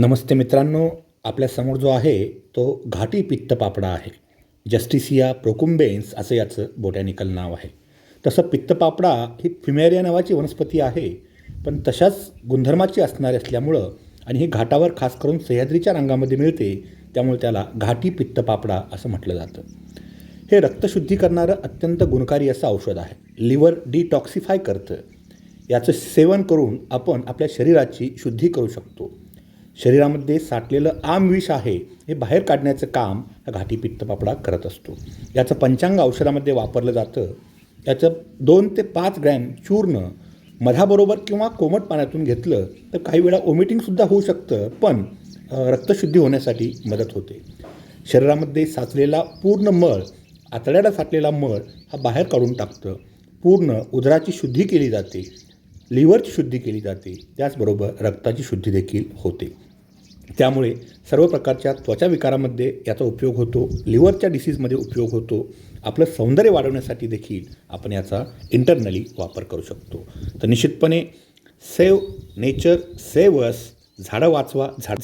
नमस्ते मित्रांनो आपल्यासमोर जो आहे तो घाटी पित्त पापडा आहे. जस्टिसिया प्रोकुंबेन्स असं याचं बोटॅनिकल नाव आहे. तसं पित्त पापडा ही फिमेरिया नावाची वनस्पती आहे पण तशाच गुणधर्माची असणारी असल्यामुळं आणि ही घाटावर खास करून सह्याद्रीच्या रंगामध्ये मिळते त्यामुळे त्याला घाटी पित्त पापडा असं म्हटलं जातं. हे रक्तशुद्धी करणारं अत्यंत गुणकारी असं औषध आहे. लिव्हर डिटॉक्सिफाय करतं. याचं सेवन करून आपण आपल्या शरीराची शुद्धी करू शकतो. शरीरामध्ये साठलेलं आमविष आहे हे बाहेर काढण्याचं काम हा घाटी करत असतो. याचं पंचांग औषधामध्ये वापरलं जातं. याचं दोन ते पाच ग्रॅम चूर्ण मधाबरोबर किंवा कोमट पाण्यातून घेतलं तर काही वेळा ओमिटिंगसुद्धा होऊ शकतं पण रक्तशुद्धी होण्यासाठी मदत होते. शरीरामध्ये साचलेला पूर्ण मळ आतड्याला साठलेला मळ हा बाहेर काढून टाकतं. पूर्ण उदराची शुद्धी केली जाते लिव्हरची शुद्धी केली जाते. त्याचबरोबर रक्ताची शुद्धी देखील होते. त्यामुळे सर्व प्रकारच्या त्वचा विकारामध्ये याचा उपयोग होतो लिव्हरच्या डिसीजमध्ये उपयोग होतो. आपलं सौंदर्य वाढवण्यासाठी देखील आपण याचा इंटरनली वापर करू शकतो. तर निश्चितपणे सेव नेचर सेव अस झाडं वाचवा झाड